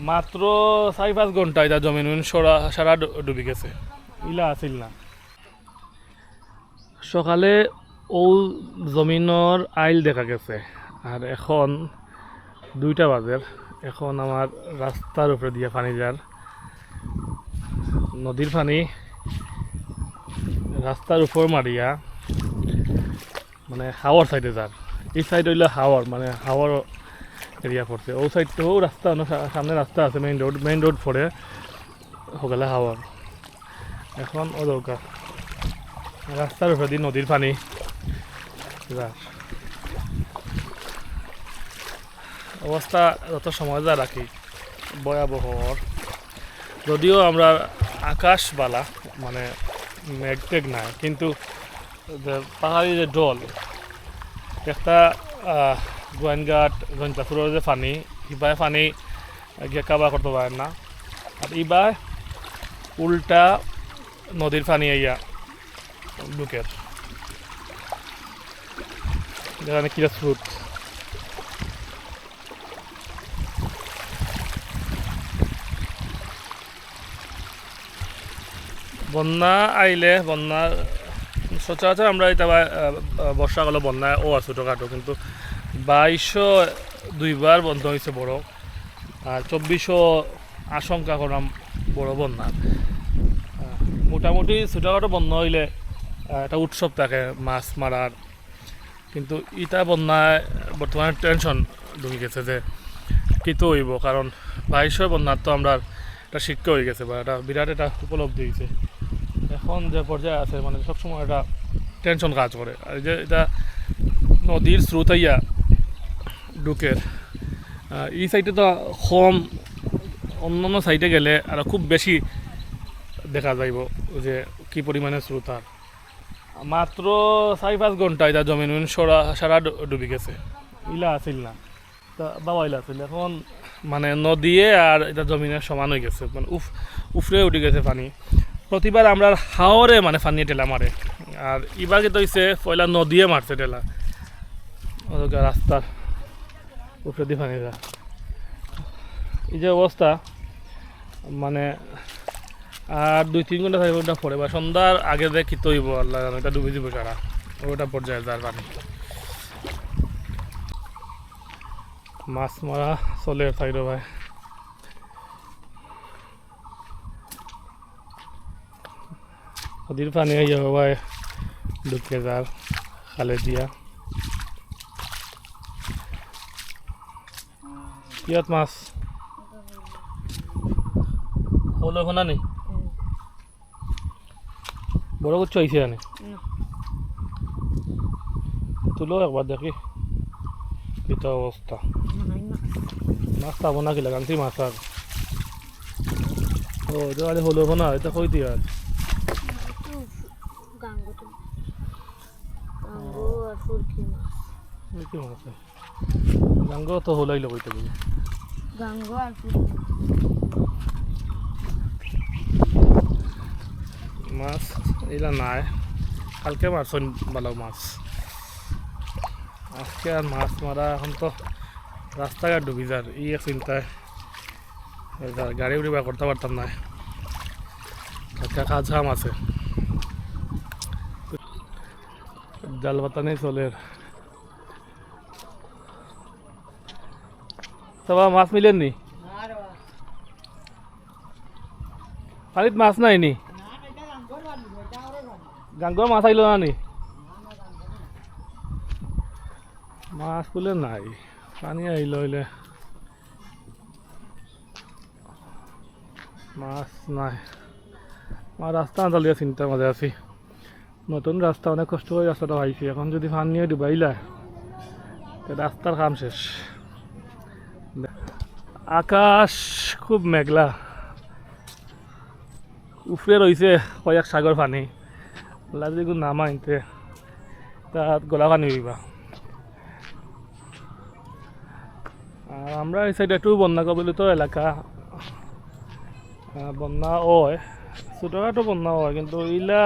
মাত্র চারি পাঁচ ঘণ্টা এটা জমিন সরা সারা ডুবি গেছে। ইলা আছিল না। সকালে ও জমিনের আইল দেখা গেছে আর এখন দুইটা বাজের। এখন আমার রাস্তার উপরে দিয়ে পানি যার। নদীর পানি রাস্তার উপর মারিয়া মানে হাওয়ার সাইডে যার। এই সাইড হইলে হাওয়ার মানে হাওয়ার এরিয়া পড়ছে ও সাইডটাও রাস্তা অন্য সা- সামনে রাস্তা আছে মেইন রোড মেইন রোড পড়ে সকালে হাওয়ার এখন ও দরকার। রাস্তার উপরে দিয়ে নদীর পানি। যার অবস্থা যত সময় যা রাখি। ভয়াবহ যদিও আমরা আকাশ বালা মানে মেঘ টেঘ নাই, কিন্তু পাহাড়ি যে ডল একটা গোয়েনঘাট গঞ্জাপুরের যে পানি ইবাই পানি কাবা করতে পারেন না। আর ইবাই উল্টা নদীর পানি আইয়া ঢুকের যেখানে কিরা স্রোত বন্যা আইলে বন্যা সচরাচর আমরা এটা বর্ষাকালে বন্যা ও ছোটোখাটো কিন্তু বাইশশো দুইবার বন্ধ হয়েছে বড়, আর চব্বিশশো আশঙ্কা করলাম বড় বন্যা। মোটামুটি ছোটোখাটো বন্ধ হইলে একটা উৎসব থাকে মাছ মারার। কিন্তু ইটা বন্যায় বর্তমানে টেনশন ঢুকে গেছে যে কিতো হইব, কারণ বাইশশো বন্যার তো আমরা একটা শিক্ষা হয়ে গেছে বা একটা বিরাট একটা উপলব্ধি হয়েছে এখন যে পর্যায়ে আছে মানে সবসময় একটা টেনশন কাজ করে। আর যে এটা নদীর স্রোত আহ, এই সাইডে তো কম। অন্য অন্য সাইডে গেলে আর খুব বেশি দেখা যাইব যে কি পরিমাণে স্রোত আর মাত্র চারি পাঁচ ঘণ্টা এটা জমিন সরা সারা ডুবি গেছে। ইলা আছিল না। তা বাবা ইলা আছিল। এখন মানে নদীয়ে আর এটা জমিনের সমান হয়ে গেছে। মানে উফ উফরে উঠে গেছে পানি। প্রতিবার আমরা হাওরে মানে পানি টেলা মারে আর ইবার কিন্তু হয়েছে পয়লা নদীয়ে মারছে টেলা রাস্তার উপরে দিয়ে পানি যা এই যে অবস্থা মানে আর দুই তিন ঘণ্টা থাকবে ওটা পরে, বা সন্ধ্যার আগে দেখি তৈব, আল্লাহ এটা ডুবে দিব সারা ওটা পর্যায়ে যার পানি মাছ মারা চলে সাইডো ভাই। নদীর পানি হয়ে যাবে ভাই, ঢুকে যার, খালে দিয়া। কিয়ত মাছ। হলো শোনা নেই বড় করছ আইসে আনে তুলো একবার দেখি। কিতা অবস্থা মাছ। পাবো না কিলা কান্তি মাছ আর ও এটা আরে হলো না এটা কই দিয়া। আর কি মাছ। গাঙ্গ তো হলাইলো কইতে বুঝি গাঙ্গো। আর মাছ এগুলা নাই। কালকে মারছেন ভালো মাছ। আজকে আর মাছ মারা এখন তো রাস্তাঘাট ডুবি যার ই এক চিন্তায় গাড়ি উড়ি বা করতে পারতাম না একটা কাজ কাম আছে। জাল পাতা নেই চলে তবে মাছ মিলেননি পানিত মাছ নাই নি? গাঙ্গর মাছ আইলো না নি? মাছ বলে নাই, পানি আইলো হইলে মাছ নাই। আমার রাস্তা আনতালিয়া চিন্তার মাঝে আছি। নতুন রাস্তা অনেক কষ্ট করে রাস্তাটা পাইছি এখন যদি ফান নিয়ে ডুবাইলা তো রাস্তার কাম শেষ। আকাশ খুব মেঘলা। উফরে রয়েছে কয়েক সাগর পানি। কোনো নামা আনতে তাত গলা পানি হইবা আর আমরা এই সাইডে একটু বন্যা কবলিত এলাকা। বন্যা হয়। ছোটোখাটো বন্যা হয়, কিন্তু ইলা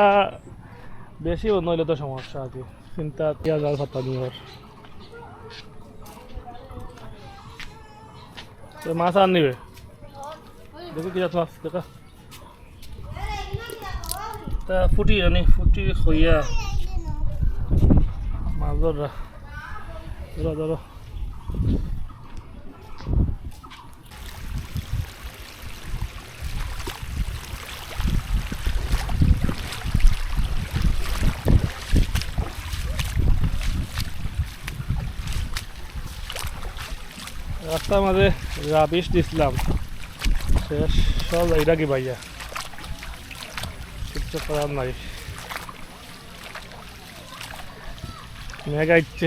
বেশি বন্যা হইলে তো সমস্যা আর কি চিন্তা পেঁয়াজ আর ভাতা নিয়ে মাছ আর নিবে। দেখো কি যাত মাছ, দেখা। তা ফুটি আনি, ফুটি হইয়া মাছ ধরা ধরো ধরো। রাস্তার মাঝে রাবিশ দিছিলাম। শেষ সব এইটা কি ভাইয়া? কিছু করার নাই। মেঘ আইচ্ছে